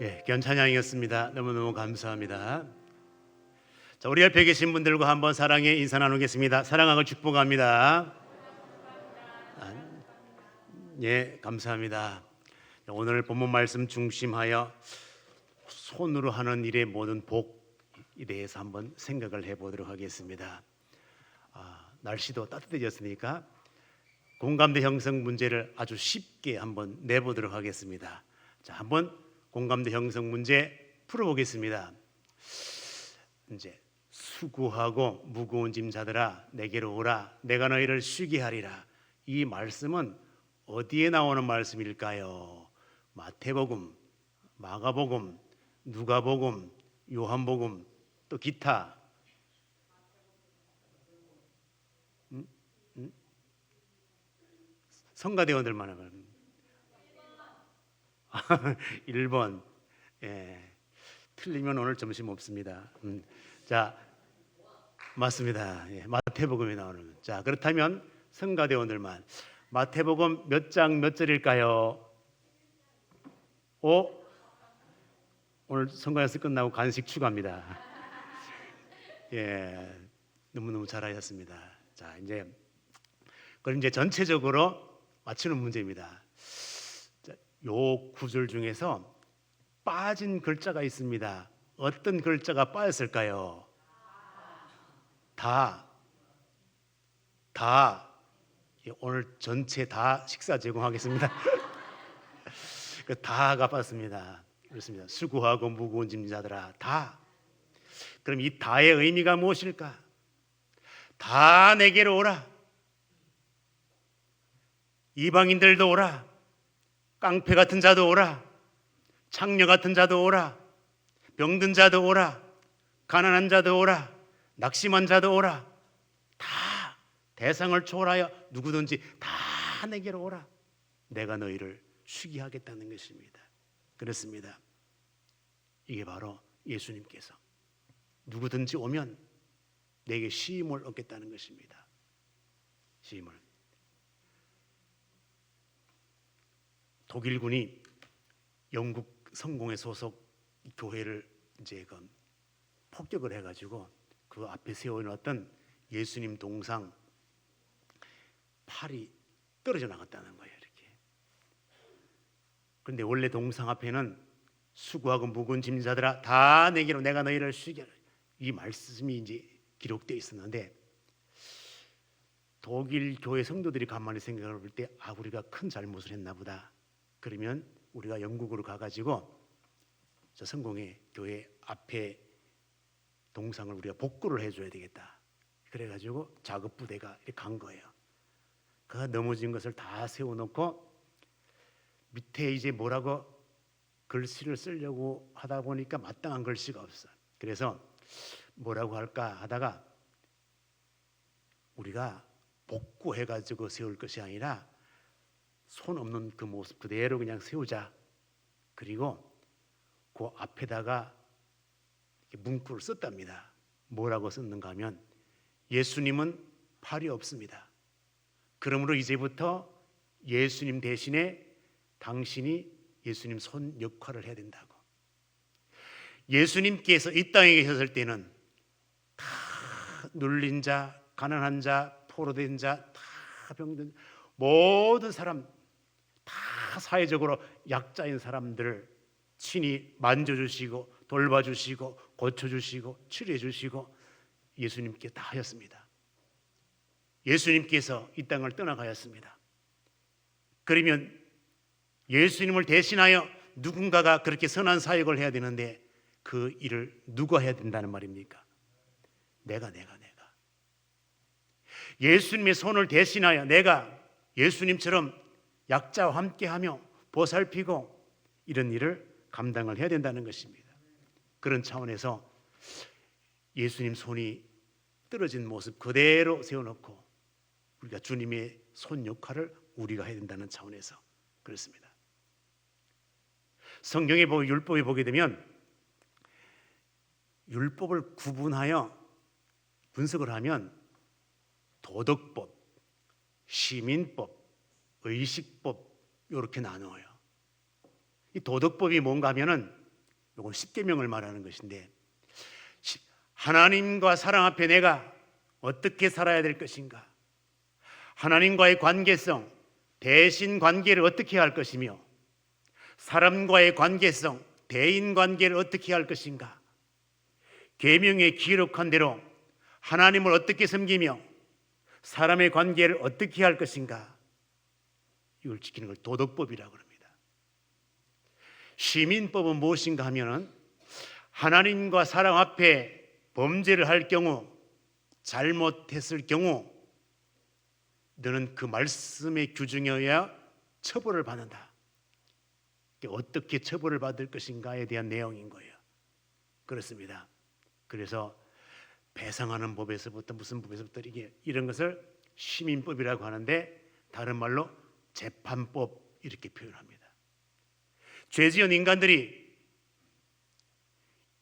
예, 견찬양이었습니다. 너무너무 감사합니다. 자, 우리 옆에 계신 분들과 한번 사랑의 인사 나누겠습니다. 사랑하고 축복합니다. 아, 예, 감사합니다. 오늘 본문 말씀 중심하여 손으로 하는 일의 모든 복에 대해서 한번 생각을 해보도록 하겠습니다. 아, 날씨도 따뜻해졌으니까 공감대 형성 문제를 아주 쉽게 한번 내보도록 하겠습니다. 자, 한번 공감대 형성 문제 풀어보겠습니다. 이제 수고하고 무거운 짐 자들아 내게로 오라 내가 너희를 쉬게 하리라. 이 말씀은 어디에 나오는 말씀일까요? 마태복음, 마가복음, 누가복음, 요한복음 또 기타 성가대원들만 하면 1번 예. 틀리면 오늘 점심 없습니다. 음. 자 맞습니다. 예. 마태복음에 나오는 자 그렇다면 성가대원들만 마태복음 몇 장 몇 절일까요? 오 오늘 성가에서 끝나고 간식 추가합니다. 예 너무너무 잘하셨습니다. 자 이제 그럼 이제 전체적으로 맞추는 문제입니다. 자, 요 구절 중에서 빠진 글자가 있습니다. 어떤 글자가 빠졌을까요? 다, 다. 예, 오늘 전체 다 식사 제공하겠습니다. 그 다가 빠졌습니다. 그렇습니다. 수고하고 무거운 짐자들아 다. 그럼 이 다의 의미가 무엇일까? 다 내게로 오라. 이방인들도 오라. 깡패 같은 자도 오라. 창녀 같은 자도 오라. 병든 자도 오라. 가난한 자도 오라. 낙심한 자도 오라. 다 대상을 초월하여 누구든지 다 내게로 오라. 내가 너희를 쉬게 하겠다는 것입니다. 그렇습니다. 이게 바로 예수님께서 누구든지 오면 내게 시임을 얻겠다는 것입니다. 시임을. 독일군이 영국 성공의 소속 교회를 이제 그 폭격을 해가지고 그 앞에 세워놓았던 예수님 동상 팔이 떨어져 나갔다는 거예요. 이렇게. 그런데 원래 동상 앞에는 수고하고 무거운 짐자들아 다 내게로 내가 너희를 쉬게. 이 말씀이 이제 기록되어 있었는데 독일 교회 성도들이 가만히 생각을 볼 때 아 우리가 큰 잘못을 했나 보다. 그러면 우리가 영국으로 가가지고 저 성공의 교회 앞에 동상을 우리가 복구를 해줘야 되겠다. 그래가지고 작업 부대가 이렇게 간 거예요. 그 넘어진 것을 다 세워놓고 밑에 이제 뭐라고 글씨를 쓰려고 하다 보니까 마땅한 글씨가 없어. 그래서 뭐라고 할까 하다가 우리가 복구해가지고 세울 것이 아니라 손 없는 그 모습 그대로 그냥 세우자. 그리고 그 앞에다가 문구를 썼답니다. 뭐라고 썼는가 하면 예수님은 팔이 없습니다. 그러므로 이제부터 예수님 대신에 당신이 예수님 손 역할을 해야 된다고. 예수님께서 이 땅에 계셨을 때는 다 눌린 자, 가난한 자, 포로된 자, 다 병든 모든 사람 다 사회적으로 약자인 사람들을 친히 만져주시고 돌봐주시고 고쳐주시고 치료해주시고 예수님께 다 하였습니다. 예수님께서 이 땅을 떠나가였습니다. 그러면 예수님을 대신하여 누군가가 그렇게 선한 사역을 해야 되는데 그 일을 누가 해야 된다는 말입니까? 내가 내가 내가 예수님의 손을 대신하여 내가 예수님처럼 약자와 함께하며 보살피고 이런 일을 감당을 해야 된다는 것입니다. 그런 차원에서 예수님 손이 떨어진 모습 그대로 세워놓고 우리가 주님의 손 역할을 우리가 해야 된다는 차원에서 그렇습니다. 보고 율법에 보게 되면 율법을 구분하여 분석을 하면 도덕법, 시민법, 의식법 이렇게 나누어요. 이 도덕법이 뭔가 하면은 요건 십계명을 말하는 것인데 시- 하나님과 사랑 앞에 내가 어떻게 살아야 될 것인가? 하나님과의 관계성, 대신 관계를 어떻게 할 것이며 사람과의 관계성, 대인 관계를 어떻게 할 것인가? 계명에 기록한 대로 하나님을 어떻게 섬기며 사람의 관계를 어떻게 할 것인가? 이걸 지키는 걸 도덕법이라고 합니다. 시민법은 무엇인가 하면은 하나님과 사람 앞에 범죄를 할 경우 잘못했을 경우 너는 그 말씀의 규정에 의하 처벌을 받는다. 어떻게 처벌을 받을 것인가에 대한 내용인 거예요. 그렇습니다. 그래서 배상하는 법에서부터 무슨 법에서부터 이게 이런 것을 시민법이라고 하는데 다른 말로 재판법 이렇게 표현합니다. 죄 지은 인간들이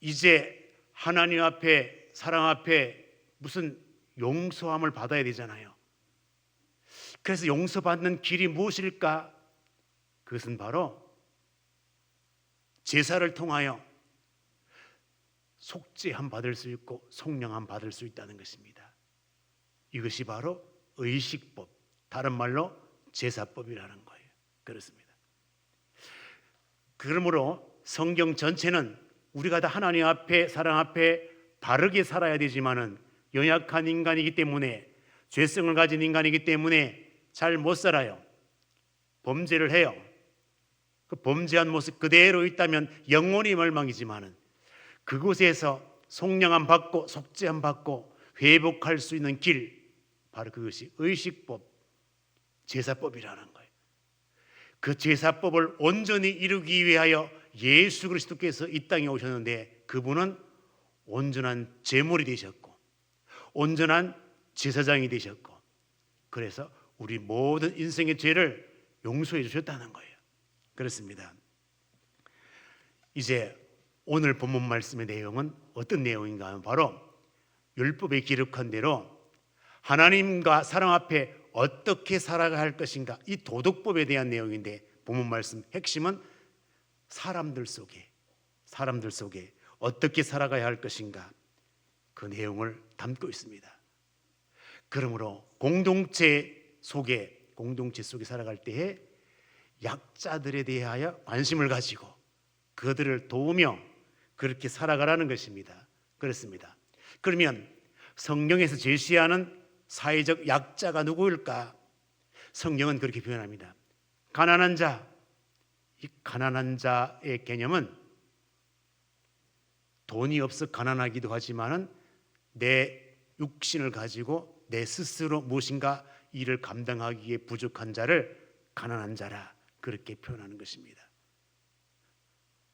이제 하나님 앞에 사랑 앞에 무슨 용서함을 받아야 되잖아요. 그래서 용서받는 길이 무엇일까? 그것은 바로 제사를 통하여 속죄함 받을 수 있고 속량함 받을 수 있다는 것입니다. 이것이 바로 의식법, 다른 말로 제사법이라는 거예요. 그렇습니다. 그러므로 성경 전체는 우리가 다 하나님 앞에 사랑 앞에 바르게 살아야 되지만은 연약한 인간이기 때문에 죄성을 가진 인간이기 때문에 잘 못 살아요. 범죄를 해요. 그 범죄한 모습 그대로 있다면 영원히 멸망이지만은 그곳에서 속량함 받고 속죄함 받고 회복할 수 있는 길 바로 그것이 의식법 제사법이라는 거예요. 그 제사법을 온전히 이루기 위하여 예수 그리스도께서 이 땅에 오셨는데 그분은 온전한 제물이 되셨고 온전한 제사장이 되셨고 그래서 우리 모든 인생의 죄를 용서해 주셨다는 거예요. 그렇습니다. 이제 오늘 본문 말씀의 내용은 어떤 내용인가 하면 바로 율법에 기록한 대로 하나님과 사랑 앞에 어떻게 살아가야 할 것인가 이 도덕법에 대한 내용인데 본문 말씀 핵심은 사람들 속에 사람들 속에 어떻게 살아가야 할 것인가 그 내용을 담고 있습니다. 그러므로 공동체 속에 공동체 속에 살아갈 때에 약자들에 대하여 관심을 가지고 그들을 도우며 그렇게 살아가라는 것입니다. 그렇습니다. 그러면 성경에서 제시하는 사회적 약자가 누구일까? 성경은 그렇게 표현합니다. 가난한 자. 이 가난한 자의 개념은 돈이 없어 가난하기도 하지만은 내 육신을 가지고 내 스스로 무엇인가 일을 감당하기에 부족한 자를 가난한 자라 그렇게 표현하는 것입니다.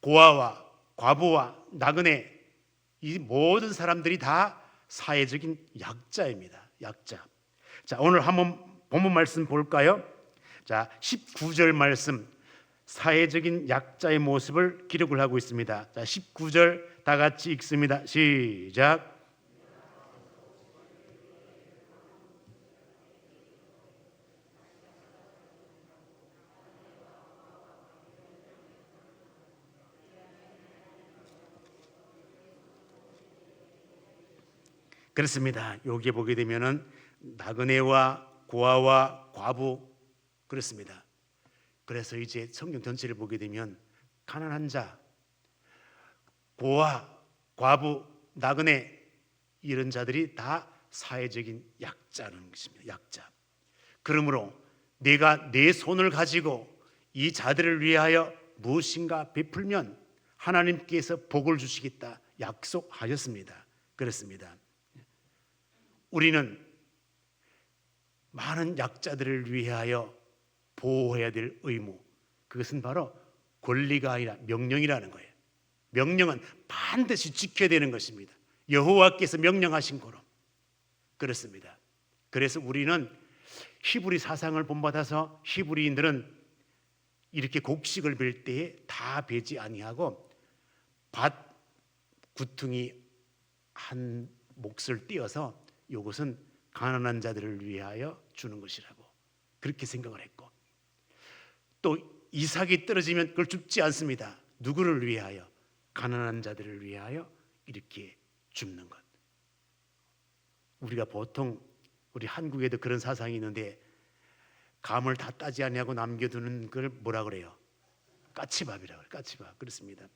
고아와 과부와 나그네 이 모든 사람들이 다 사회적인 약자입니다. 약자. 자, 오늘 한번 본문 말씀 볼까요? 자, 19절 말씀 사회적인 약자의 모습을 기록을 하고 있습니다. 자, 19절 다 같이 읽습니다. 시작. 그렇습니다. 여기에 보게 되면은 나그네와 고아와 과부 그렇습니다. 그래서 이제 성경 전체를 보게 되면 가난한 자, 고아, 과부, 나그네 이런 자들이 다 사회적인 약자라는 것입니다. 약자. 그러므로 내가 내 손을 가지고 이 자들을 위하여 무엇인가 베풀면 하나님께서 복을 주시겠다 약속하셨습니다. 그렇습니다. 우리는 많은 약자들을 위하여 보호해야 될 의무 그것은 바로 권리가 아니라 명령이라는 거예요. 명령은 반드시 지켜야 되는 것입니다. 여호와께서 명령하신 거로 그렇습니다. 그래서 우리는 히브리 사상을 본받아서 히브리인들은 이렇게 곡식을 빌 때에 다 베지 아니하고 밭 구퉁이 한 몫을 띄어서 이것은 가난한 자들을 위하여 주는 것이라고 그렇게 생각을 했고 또 이삭이 떨어지면 그걸 줍지 않습니다. 누구를 위하여? 가난한 자들을 위하여 이렇게 줍는 것. 우리가 보통 우리 한국에도 그런 사상이 있는데 감을 다 따지 아니하고 남겨두는 걸 뭐라 그래요? 까치밥이라고 그래요. 까치밥 그렇습니다.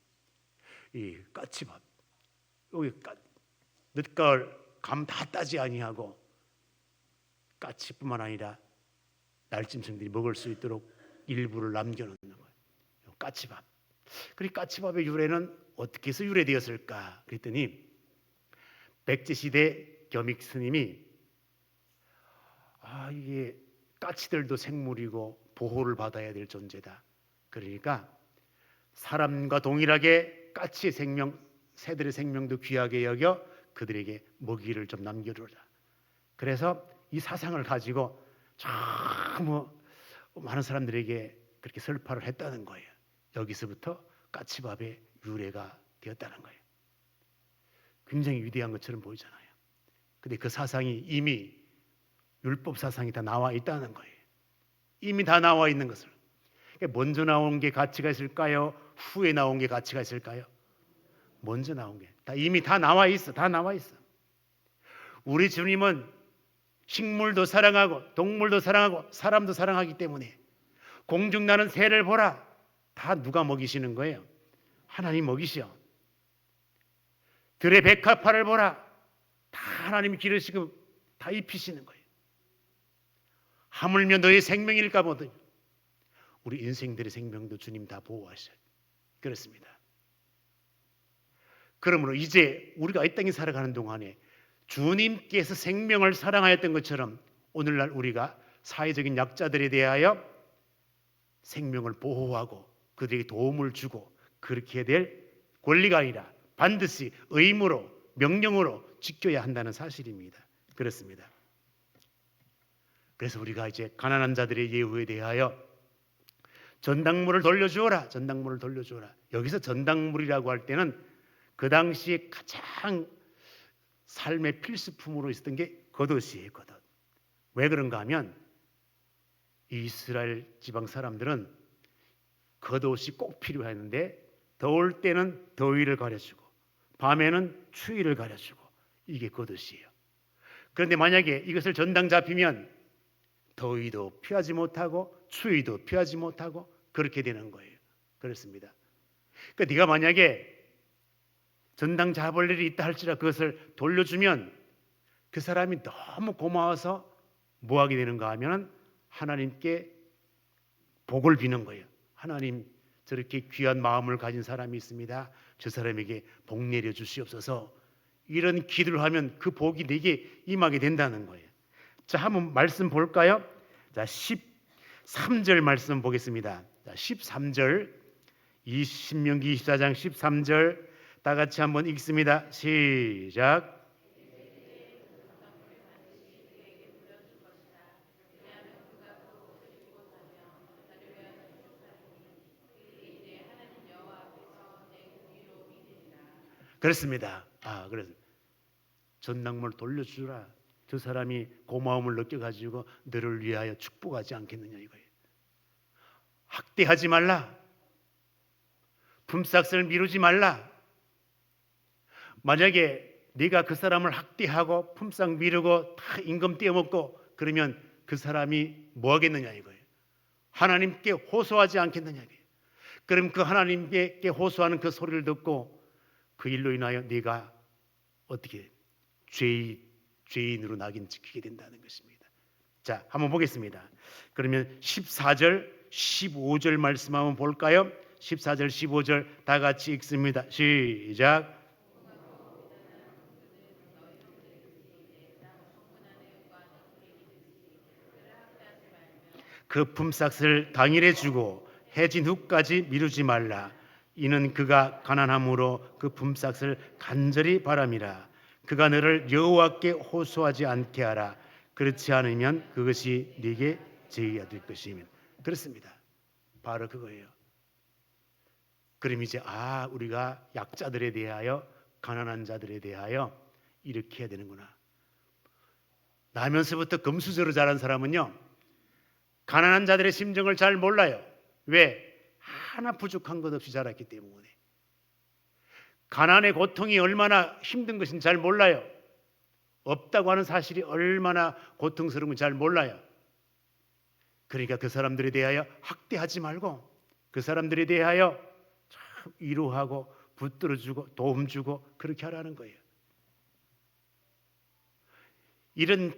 이 까치밥 여기 까, 늦가을 감 다 따지 아니하고 까치뿐만 아니라 날짐승들이 먹을 수 있도록 일부를 남겨놓는 거예요. 까치밥. 그리 까치밥의 유래는 어떻게 해서 유래되었을까? 그랬더니 백제 시대 겸익 스님이 아 이게 까치들도 생물이고 보호를 받아야 될 존재다. 그러니까 사람과 동일하게 까치의 생명, 새들의 생명도 귀하게 여겨 그들에게 먹이를 좀 남겨두라. 그래서 이 사상을 가지고 참 많은 사람들에게 그렇게 설파를 했다는 거예요. 여기서부터 까치밥의 유래가 되었다는 거예요. 굉장히 위대한 것처럼 보이잖아요. 근데 그 사상이 이미 율법 사상이 다 나와 있다는 거예요. 이미 다 나와 있는 것을. 그러니까 먼저 나온 게 가치가 있을까요? 후에 나온 게 가치가 있을까요? 먼저 나온 게. 다 이미 다 나와 있어. 다 나와 있어. 우리 주님은 식물도 사랑하고 동물도 사랑하고 사람도 사랑하기 때문에 공중 나는 새를 보라. 다 누가 먹이시는 거예요? 하나님 먹이시오. 들의 백합화를 보라. 다 하나님이 기르시고 다 입히시는 거예요. 하물며 너의 생명일까 보더니 우리 인생들의 생명도 주님 다 보호하셔요. 그렇습니다. 그러므로 이제 우리가 이 땅에 살아가는 동안에 주님께서 생명을 사랑하였던 것처럼 오늘날 우리가 사회적인 약자들에 대하여 생명을 보호하고 그들에게 도움을 주고 그렇게 될 권리가 아니라 반드시 의무로 명령으로 지켜야 한다는 사실입니다. 그렇습니다. 그래서 우리가 이제 가난한 자들의 예우에 대하여 전당물을 돌려주어라. 전당물을 돌려주어라. 여기서 전당물이라고 할 때는 그 당시에 가장 삶의 필수품으로 있었던 게 겉옷이에요. 겉옷. 왜 그런가 하면 이스라엘 지방 사람들은 겉옷이 꼭 필요했는데 더울 때는 더위를 가려주고 밤에는 추위를 가려주고 이게 겉옷이에요. 그런데 만약에 이것을 전당 잡히면 더위도 피하지 못하고 추위도 피하지 못하고 그렇게 되는 거예요. 그렇습니다. 그러니까 네가 만약에 전당 잡을 일이 있다 할지라 그것을 돌려주면 그 사람이 너무 고마워서 뭐 하게 되는가 하면 하나님께 복을 비는 거예요. 하나님 저렇게 귀한 마음을 가진 사람이 있습니다. 저 사람에게 복 내려 주시옵소서. 이런 기도를 하면 그 복이 내게 임하게 된다는 거예요. 자, 한번 말씀 볼까요? 자, 13절 말씀 보겠습니다. 자, 13절. 이 신명기 24장 13절 다 같이 한번 읽습니다. 시작. 그렇습니다. 아, 그래서 전당물 돌려주라. 저 사람이 고마움을 느껴가지고 너를 위하여 축복하지 않겠느냐 이거예요. 학대하지 말라. 품삯을 미루지 말라. 만약에 네가 그 사람을 학대하고 품삯 미루고 다 임금 떼어먹고 그러면 그 사람이 뭐 하겠느냐 이거예요. 하나님께 호소하지 않겠느냐 이거예요. 그럼 그 하나님께 호소하는 그 소리를 듣고 그 일로 인하여 네가 어떻게 죄 죄인으로 낙인 찍히게 된다는 것입니다. 자, 한번 보겠습니다. 그러면 14절, 15절 말씀 한번 볼까요? 14절, 15절 다 같이 읽습니다. 시작. 그 품삯을 당일에 주고 해진 후까지 미루지 말라. 이는 그가 가난함으로 그 품삯을 간절히 바람이라. 그가 너를 여호와께 호소하지 않게 하라. 그렇지 않으면 그것이 네게 죄가 될 것이면 그렇습니다. 바로 그거예요. 그럼 이제 아 우리가 약자들에 대하여 가난한 자들에 대하여 이렇게 해야 되는구나. 나면서부터 금수저로 자란 사람은요 가난한 자들의 심정을 잘 몰라요. 왜? 하나 부족한 것 없이 자랐기 때문에. 가난의 고통이 얼마나 힘든 것인지 잘 몰라요. 없다고 하는 사실이 얼마나 고통스러운 건지 잘 몰라요. 그러니까 그 사람들에 대하여 학대하지 말고 그 사람들에 대하여 참 위로하고 붙들어주고 도움 주고 그렇게 하라는 거예요. 이런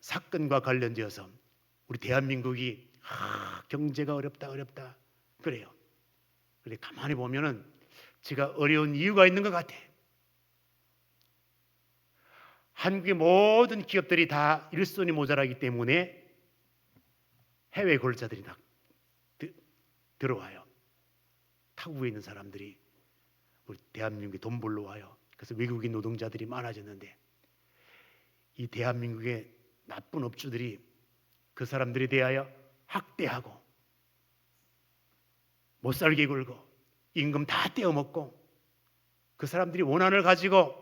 사건과 관련되어서 우리 대한민국이 아, 경제가 어렵다 어렵다 그래요. 그래 가만히 보면은 제가 어려운 이유가 있는 것 같아. 한국의 모든 기업들이 다 일손이 모자라기 때문에 해외 골자들이 다 드- 들어와요. 타국에 있는 사람들이 우리 대한민국에 돈 벌러 와요. 그래서 외국인 노동자들이 많아졌는데 이 대한민국의 나쁜 업주들이 그 사람들에 대하여 학대하고 못 살게 굴고 임금 다 떼어먹고 그 사람들이 원한을 가지고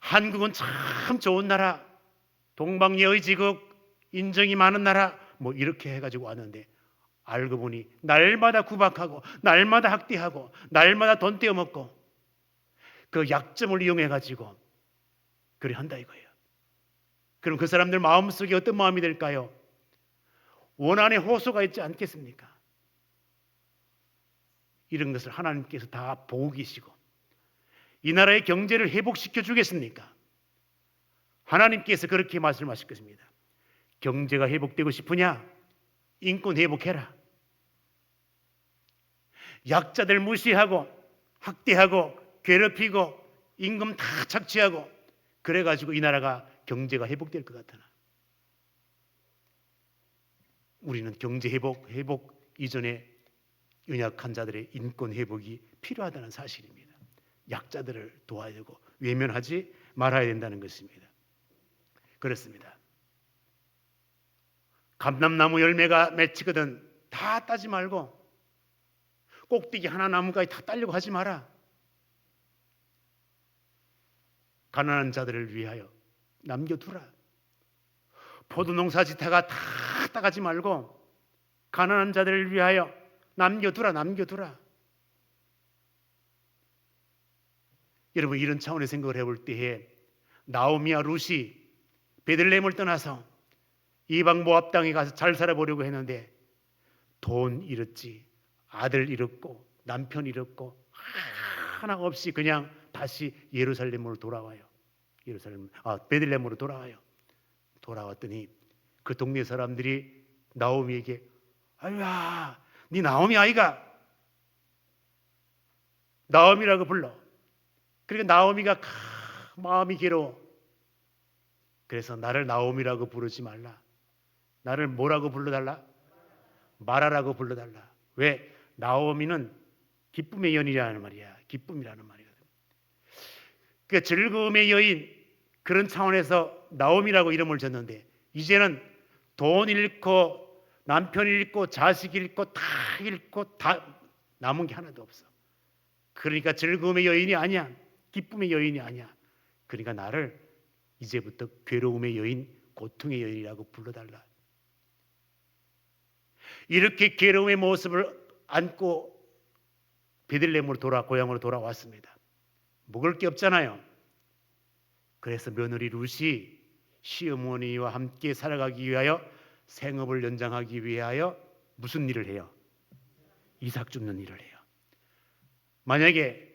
한국은 참 좋은 나라 동방예의 지국 인정이 많은 나라 뭐 이렇게 해가지고 왔는데 알고 보니 날마다 구박하고 날마다 학대하고 날마다 돈 떼어먹고 그 약점을 이용해 가지고 그래 한다 이거예요. 그럼 그 사람들 마음속에 어떤 마음이 될까요? 원한의 호소가 있지 않겠습니까? 이런 것을 하나님께서 다 보고 계시고 이 나라의 경제를 회복시켜 주겠습니까? 하나님께서 그렇게 말씀하실 것입니다. 경제가 회복되고 싶으냐? 인권 회복해라. 약자들 무시하고 학대하고 괴롭히고 임금 다 착취하고 그래 가지고 이 나라가 경제가 회복될 것 같으나 우리는 경제 회복 회복 이전에 연약한 자들의 인권 회복이 필요하다는 사실입니다. 약자들을 도와야 되고 외면하지 말아야 된다는 것입니다. 그렇습니다. 감람나무 열매가 맺히거든 다 따지 말고 꼭대기 하나 나무까지 다 따려고 하지 마라. 가난한 자들을 위하여 남겨두라. 포도 농사 짓다가 다 따가지 말고 가난한 자들을 위하여 남겨두라 남겨두라. 여러분 이런 차원의 생각을 해볼 때에 나오미와 루시 베들레헴을 떠나서 이방 모압 땅에 가서 잘 살아보려고 했는데 돈 잃었지 아들 잃었고 남편 잃었고 하나 없이 그냥 다시 예루살렘으로 돌아와요. 예루살렘 아 베들레헴으로 돌아와요. 돌아왔더니 그 동네 사람들이 나오미에게 아유야 네 나오미 아이가 나오미라고 불러. 그러니까 나오미가 크, 마음이 괴로워. 그래서 나를 나오미라고 부르지 말라. 나를 뭐라고 불러달라? 마라라고 불러달라. 왜? 나오미는 기쁨의 연이라는 말이야. 기쁨이라는 말이거든. 그 즐거움의 여인 그런 차원에서 나오미라고 이름을 줬는데 이제는 돈 잃고 남편 잃고 자식 잃고 다 잃고 다 남은 게 하나도 없어. 그러니까 즐거움의 여인이 아니야. 기쁨의 여인이 아니야. 그러니까 나를 이제부터 괴로움의 여인, 고통의 여인이라고 불러달라. 이렇게 괴로움의 모습을 안고 베들레헴으로 돌아 고향으로 돌아왔습니다. 먹을 게 없잖아요. 그래서 며느리 룻이 시어머니와 함께 살아가기 위하여 생업을 연장하기 위하여 무슨 일을 해요? 이삭 줍는 일을 해요. 만약에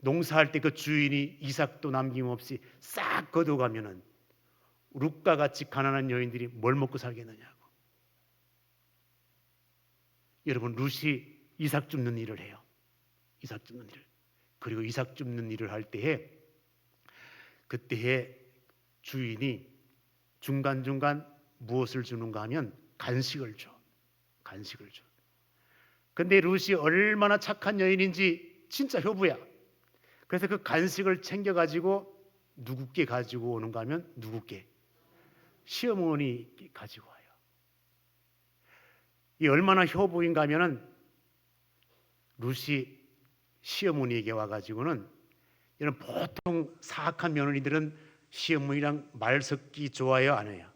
농사할 때 그 주인이 이삭도 남김없이 싹 거둬가면은 룩과 같이 가난한 여인들이 뭘 먹고 살겠느냐고. 여러분 룻이 이삭 줍는 일을 해요. 이삭 줍는 일을. 그리고 이삭 줍는 일을 할 때에 그때에 주인이 중간 중간 무엇을 주는가 하면 간식을 줘. 간식을 줘. 근데 룻이 얼마나 착한 여인인지 진짜 효부야. 그래서 그 간식을 챙겨 가지고 누구께 가지고 오는가 하면 누구께 시어머니 가지고 와요. 이 얼마나 효부인가 하면은 룻이 시어머니에게 와 가지고는 이런 보통 사악한 며느리들은 시어머니랑 말 섞기 좋아요 안 해요?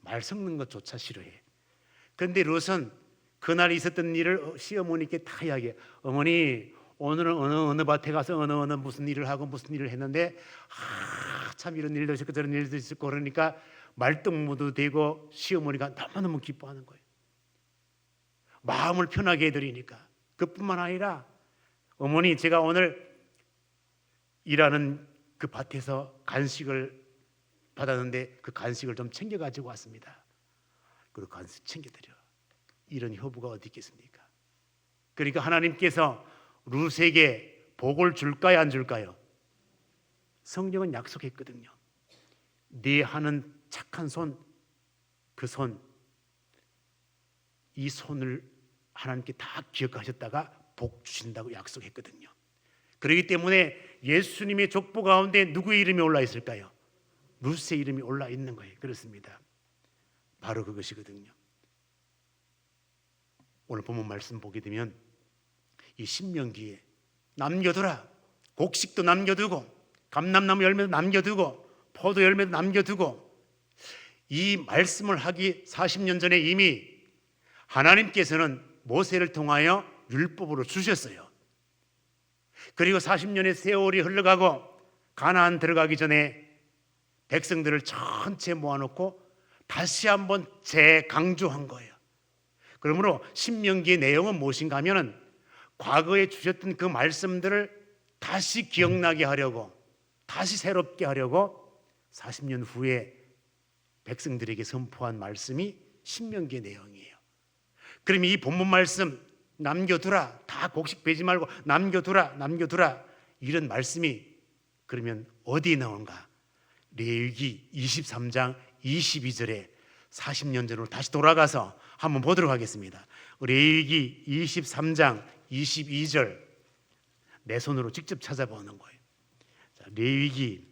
말 섞는 것조차 싫어해. 근데 룻은 그날 있었던 일을 시어머니께 다 이야기해. 어머니 오늘은 어느 어느 밭에 가서 어느 어느 무슨 일을 하고 무슨 일을 했는데 아, 참 이런 일도 있었고 저런 일도 있었고 그러니까 말동무도 되고 시어머니가 너무너무 기뻐하는 거예요. 마음을 편하게 해드리니까 그뿐만 아니라 어머니 제가 오늘 일하는 그 밭에서 간식을 받았는데 그 간식을 좀 챙겨 가지고 왔습니다. 그 간식 챙겨 드려. 이런 효부가 어디 있겠습니까? 그러니까 하나님께서 루세에게 복을 줄까요, 안 줄까요? 성경은 약속했거든요. 네 하는 착한 손, 그 손, 이 손을 하나님께 다 기억하셨다가 복 주신다고 약속했거든요. 그렇기 때문에 예수님의 족보 가운데 누구의 이름이 올라 있을까요? 루스의 이름이 올라 있는 거예요. 그렇습니다. 바로 그것이거든요. 오늘 본문 말씀 보게 되면 이 신명기에 남겨두라 곡식도 남겨두고 감람나무 열매도 남겨두고 포도 열매도 남겨두고 이 말씀을 하기 40년 전에 이미 하나님께서는 모세를 통하여 율법으로 주셨어요. 그리고 40년의 세월이 흘러가고 가나안 들어가기 전에 백성들을 전체 모아놓고 다시 한번 재강조한 거예요. 그러므로 신명기의 내용은 무엇인가 하면은 과거에 주셨던 그 말씀들을 다시 기억나게 하려고 다시 새롭게 하려고 40년 후에 백성들에게 선포한 말씀이 신명기의 내용이에요. 그럼 이 본문 말씀 남겨두라 다 곡식 베지 말고 남겨두라 남겨두라 이런 말씀이 그러면 어디에 나오는가? 레위기 23장 22절에 40년 전으로 다시 돌아가서 한번 보도록 하겠습니다. 레위기 23장 22절 내 손으로 직접 찾아보는 거예요. 자, 레위기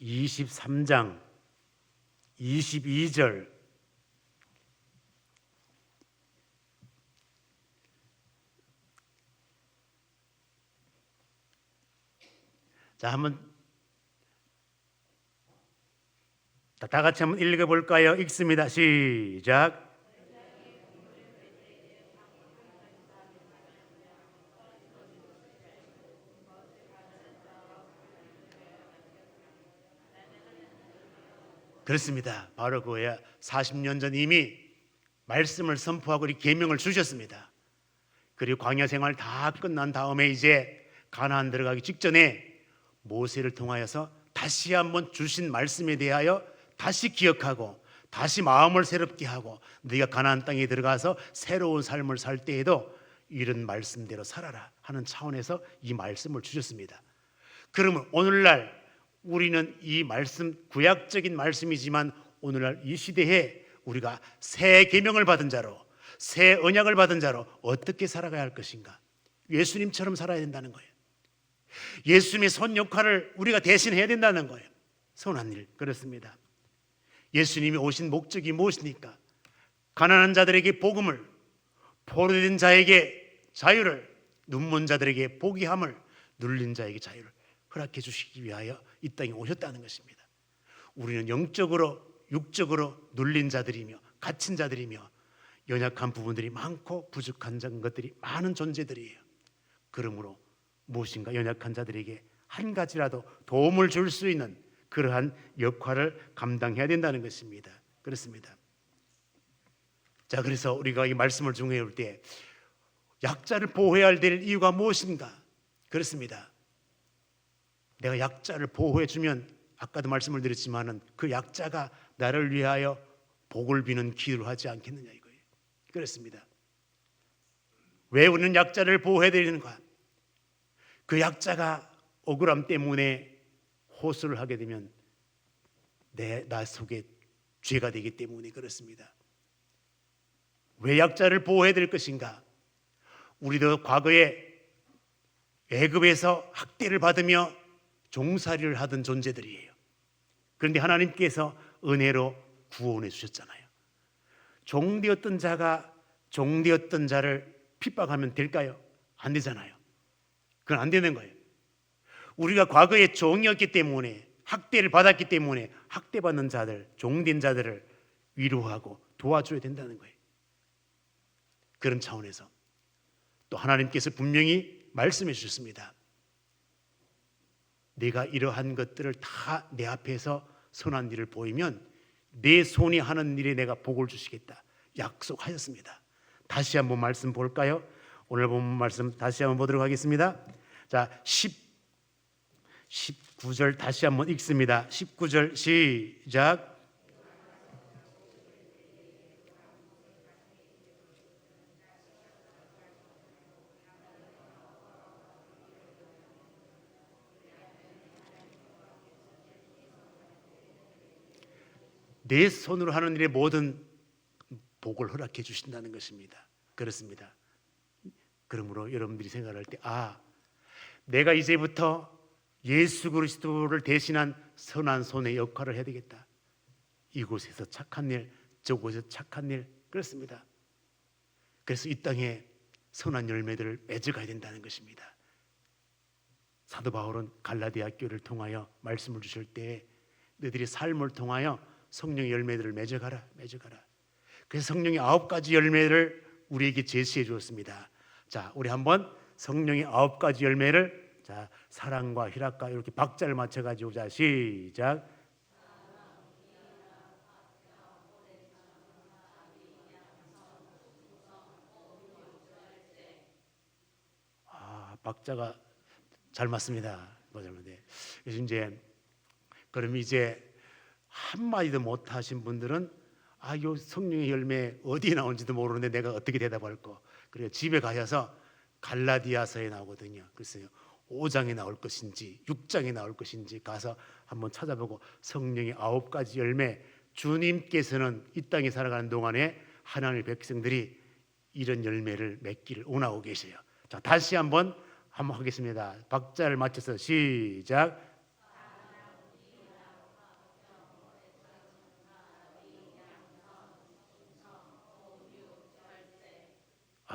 23장 22절 자, 한번 자, 다 같이 한번 읽어 볼까요? 읽습니다. 시작. 그렇습니다. 바로 그거야. 40년 전 이미 말씀을 선포하고 이 계명을 주셨습니다. 그리고 광야 생활 다 끝난 다음에 이제 가나안 들어가기 직전에 모세를 통하여서 다시 한번 주신 말씀에 대하여 다시 기억하고 다시 마음을 새롭게 하고 네가 가나안 땅에 들어가서 새로운 삶을 살 때에도 이런 말씀대로 살아라 하는 차원에서 이 말씀을 주셨습니다. 그러면 오늘날 우리는 이 말씀 구약적인 말씀이지만 오늘날 이 시대에 우리가 새 계명을 받은 자로 새 언약을 받은 자로 어떻게 살아가야 할 것인가? 예수님처럼 살아야 된다는 거예요. 예수님의 손 역할을 우리가 대신 해야 된다는 거예요. 선한 일 그렇습니다. 예수님이 오신 목적이 무엇입니까? 가난한 자들에게 복음을 포로된 자에게 자유를 눈먼 자들에게 포기함을 눌린 자에게 자유를 허락해 주시기 위하여 이 땅에 오셨다는 것입니다. 우리는 영적으로 육적으로 눌린 자들이며 갇힌 자들이며 연약한 부분들이 많고 부족한 것들이 많은 존재들이에요. 그러므로 무엇인가 연약한 자들에게 한 가지라도 도움을 줄 수 있는 그러한 역할을 감당해야 된다는 것입니다. 그렇습니다. 자, 그래서 우리가 이 말씀을 중요해 때 약자를 보호해야 될 이유가 무엇인가? 그렇습니다. 내가 약자를 보호해 주면 아까도 말씀을 드렸지만은 그 약자가 나를 위하여 복을 비는 기도를 하지 않겠느냐 이거예요. 그렇습니다. 왜 우리는 약자를 보호해 드리는가? 그 약자가 억울함 때문에 호소를 하게 되면 내 나 속에 죄가 되기 때문에 그렇습니다. 왜 약자를 보호해야 될 것인가? 우리도 과거에 애굽에서 학대를 받으며 종살이를 하던 존재들이에요. 그런데 하나님께서 은혜로 구원해 주셨잖아요. 종되었던 자가 종되었던 자를 핍박하면 될까요? 안 되잖아요. 그건 안 되는 거예요. 우리가 과거에 종이었기 때문에 학대를 받았기 때문에 학대받는 자들, 종된 자들을 위로하고 도와줘야 된다는 거예요. 그런 차원에서 또 하나님께서 분명히 말씀해 주셨습니다. 내가 이러한 것들을 다 내 앞에서 선한 일을 보이면 내 손이 하는 일에 내가 복을 주시겠다 약속하셨습니다. 다시 한번 말씀 볼까요? 오늘 본 말씀 다시 한번 보도록 하겠습니다. 자, 10 19절 다시 한번 읽습니다. 19절 시작. 내 손으로 하는 일에 모든 복을 허락해 주신다는 것입니다. 그렇습니다. 그러므로 여러분들이 생각할 때, 아, 내가 이제부터 예수 그리스도를 대신한 선한 손의 역할을 해야 되겠다. 이곳에서 착한 일, 저곳에서 착한 일, 그렇습니다. 그래서 이 땅에 선한 열매들을 맺어가야 된다는 것입니다. 사도 바울은 갈라디아 교를 통하여 말씀을 주실 때 너희들이 삶을 통하여 성령의 열매들을 맺어가라, 맺어가라. 그래서 성령의 아홉 가지 열매를 우리에게 제시해 주었습니다. 자, 우리 한번 성령의 아홉 가지 열매를 자 사랑과 희락과 이렇게 박자를 맞춰 가지고 자 시작. 아 박자가 잘 맞습니다. 맞았는데 그래서 이제 그럼 이제 한 마디도 못 하신 분들은 아 요 성령의 열매 어디에 나온지도 모르는데 내가 어떻게 대답할 거. 그래서 집에 가셔서 갈라디아서에 나오거든요. 글쎄요. 5장에 나올 것인지 6장에 나올 것인지 가서 한번 찾아보고 성령의 아홉 가지 열매 주님께서는 이 땅에 살아가는 동안에 하나님의 백성들이 이런 열매를 맺기를 원하고 계세요. 자, 다시 한번 한번 하겠습니다. 박자를 맞춰서 시작.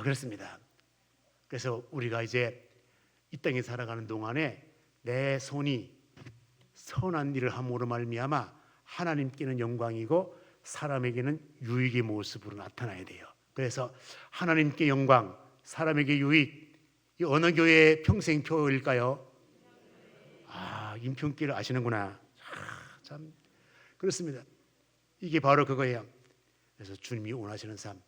그렇습니다. 그래서 우리가 이제 이 땅에 살아가는 동안에 내 손이 선한 일을 함으로 말미암아 하나님께는 영광이고 사람에게는 유익의 모습으로 나타나야 돼요. 그래서 하나님께 영광, 사람에게 유익. 이 어느 교회의 평생표일까요? 아, 인평기를 아시는구나. 아, 참 그렇습니다. 이게 바로 그거예요. 그래서 주님이 원하시는 삶.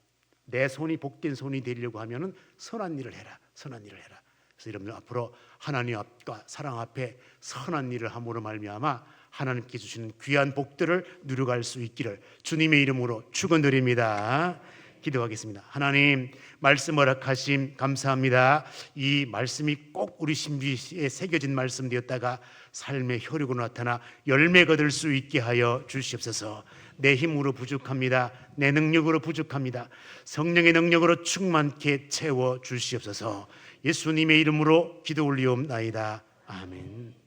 내 손이 복된 손이 되려고 하면은 선한 일을 해라. 선한 일을 해라. 그래서 여러분들 앞으로 하나님 앞과 사랑 앞에 선한 일을 함으로 말미암아 하나님께 주시는 귀한 복들을 누려갈 수 있기를 주님의 이름으로 축원드립니다. 기도하겠습니다. 하나님 말씀 허락하심 감사합니다. 이 말씀이 꼭 우리 심지에 새겨진 말씀 되었다가 삶의 혈육으로 나타나 열매 거둘 수 있게 하여 주시옵소서. 내 힘으로 부족합니다. 내 능력으로 부족합니다. 성령의 능력으로 충만케 채워 주시옵소서. 예수님의 이름으로 기도 올리옵나이다. 아멘.